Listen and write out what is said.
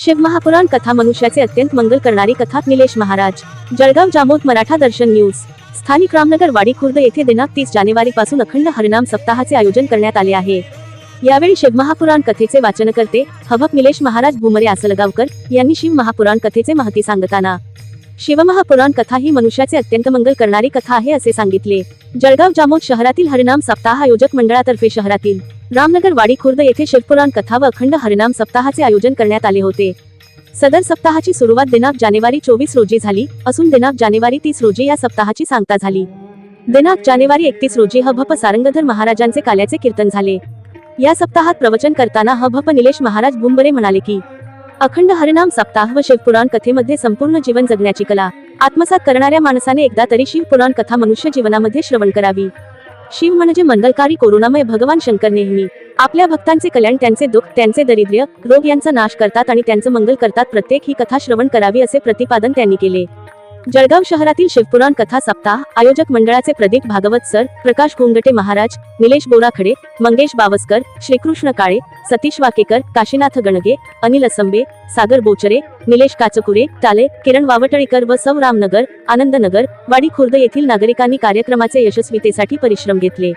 शिवमहापुराण कथा मनुष्याचे अत्यंत मंगल करणारी कथा निलेश महाराज. जळगाव जामोद मराठा दर्शन न्यूज. स्थानिक रामनगर वाडी खुर्द येथे दिनांक तीस जानेवारी पासून अखंड हरिनाम सप्ताहाचे आयोजन करण्यात आले आहे. यावेळी शिवमहापुराण कथेचे वाचनकर्ते हवक निलेश महाराज भुमरे आसलगावकर यांनी शिव महापुराण कथेचे महती सांगताना शिवमहापुराण कथा ही मनुष्याचे अत्यंत मंगल करणारी कथा आहे असे सांगितले. जळगाव जामोद शहरातील हरिनाम सप्ताह आयोजक मंडळातर्फे शहरातील रामनगर वाडी खुर्द येथे शिवपुराण कथा व अखंड हरिनाम सप्ताहाचे आयोजन करण्यात आले होते. सदर सप्ताहाची सुरुवात दिनांक जानेवारी चोवीस रोजी झाली असून दिनांक जानेवारी तीस रोजी या सप्ताहाची सांगता झाली. दिनांक जानेवारी एकतीस रोजी हभप सारंगधर महाराजांचे काल्याचे कीर्तन झाले. या सप्ताहात प्रवचन करताना हभप निलेश महाराज बुंबरे म्हणाले की अखंड हरिनाम सप्ताह व शिवपुराण कथेमध्ये संपूर्ण जीवन जगण्याची कला. आत्मसात करणाऱ्या माणसाने एकदा तरी शिवपुराण कथा मनुष्य जीवनामध्ये श्रवण करावी. शिव म्हणजे मंगलकारी कोरोनामय भगवान शंकर नेहमी. आपल्या भक्तांचे कल्याण त्यांचे दुःख त्यांचे दरिद्र्य रोग यांचा नाश करतात आणि त्यांचं मंगल करतात प्रत्येक ही कथा श्रवण करावी असे प्रतिपादन त्यांनी केले. जळगाव शहरातील शिवपुराण कथा सप्ताह आयोजक मंडळाचे प्रदीप भागवत सर प्रकाश गोंगटे महाराज निलेश बोराखडे मंगेश बावस्कर श्रीकृष्ण काळे सतीश वाकेकर काशीनाथ गणगे अनिल असंबे सागर बोचरे निलेश काचकुरे टाले किरण वावटळीकर व सौ रामनगर आनंदनगर वाडी खुर्द येथील नागरिकांनी कार्यक्रमाचे यशस्वीतेसाठी परिश्रम घेतले.